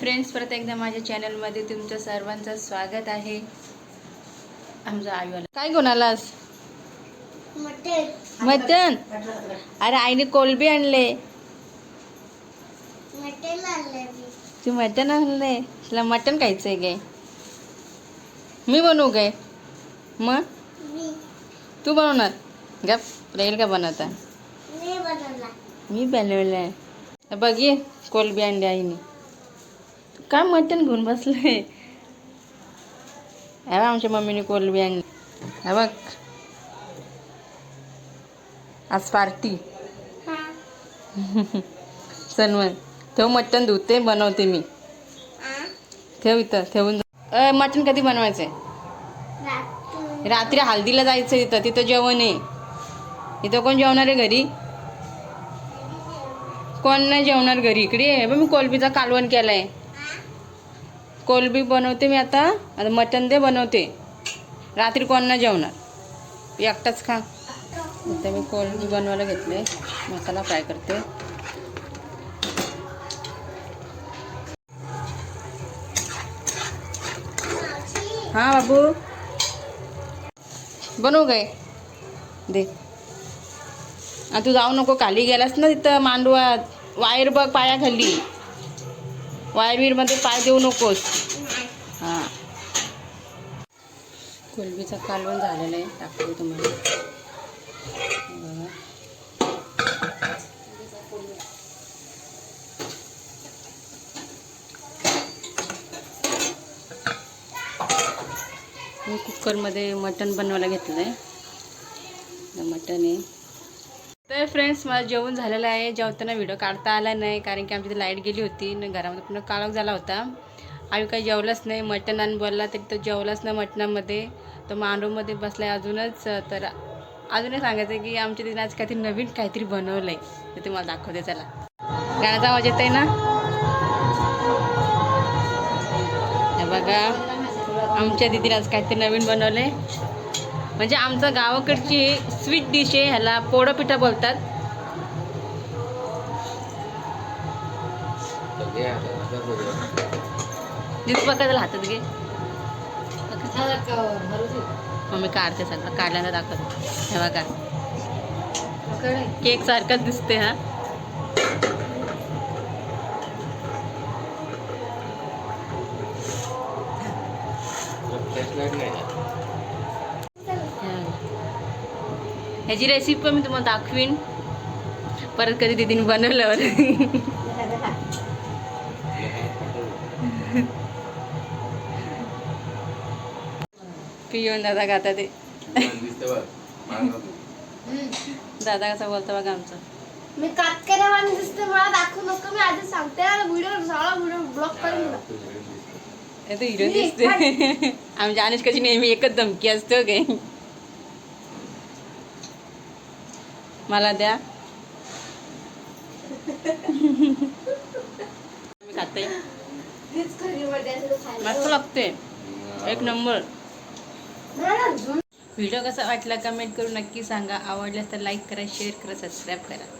Friends परत एकदा माझ्या चॅनलमध्ये तुमचं सर्वांचं स्वागत आहे. आमचं आईवाला. काय आलास मटन. मटन? अरे आईने कोलबी आणले. तू मटन आणले तुला मटन खायचंय काय? मी बनवू काय? मग मी. तू बनवणार? गप राहील का बनवता? मी बनवला बघ कोलबी आणली आईने. काय मटण घेऊन बसले? बघ आमच्या मम्मीने कोलबी आणली. हे बघ. आज पार्टी. चल मग ठेव मटण धुते बनवते मी? ठेव इथं ठेवून. अय मटण कधी बनवायचंय? रात्री. रात्री हल्दीला जायचं इथं तिथं जेवण आहे. इथं कोण जेवणार आहे घरी? कोण नाही जेवणार घरी? इकडे मी कोलबीचा कालवण केलाय. कोलबी बनवते मी आता. आता मटण दे बनवते. रात्री कोण नाही जेवणार. एकटाच खा. आता मी कोलबी बनवायला घेतले. मसाला फ्राय करते. हां बाबू. बनवू गे. दे. तू जाऊ नको. खाली गेलास ना तिथं मांडवात वायर बघ पाया खाली बीरमध्ये पाय देऊ नकोस. हां. कोलबीचा कालवण झालेला आहे. टाकतो तुम्हाला. मी कुकरमध्ये मटण बनवायला घेतलं आहे. मटण आहे. तर फ्रेंड्स मला जेवण झालेलं आहे. जेवताना व्हिडिओ काढता आला नाही कारण की आमची लाइट गेली होती न घरामध्ये पूर्ण काळोख झाला होता. आम्ही काही जेवलंच नाही. मटण आणि बोलला तरी तो जेवलाच नाही मटणामध्ये. तो मांडूमध्ये बसला आहे अजूनच. तर अजूनही सांगायचं की आमच्या तिने आज काहीतरी नवीन काहीतरी बनवलं आहे ते तुम्हाला दाखवते चला. गाण्याचा आवाज येत आहे ना बघा. आमच्या दिदीने आज काहीतरी नवीन बनवलं आहे म्हणजे आमचं गावाकडची स्वीट डिश आहे ह्याला पोळपिठा बोलतात. दिस हातात घे. मम्मी काढते सगळं काढल्यानं दाखवते. हे बघा. केक सारखाच दिसते हा. ह्याची रेसिपी पण मी तुम्हाला दाखवीन. परत कधी दिदीने बनवल्यावर. पिऊन दादा गाता ते. दादा कसा बोलतो बघा आमचा. मी कातकऱ्यावानी दिसते मला दाखवू नको मी आधी सांगते. व्हिडिओ सगळा व्हिडिओ ब्लॉक करून हे हिरो दिसते आमच्या अनुष्काची नेहमी एकच धमकी असते काय मला द्या. मी खाते. मस्त लागते. एक नंबर. व्हिडिओ कसा वाटला कमेंट करून नक्की सांगा. आवडल्यास तर लाईक करा शेअर करा सबस्क्राईब करा.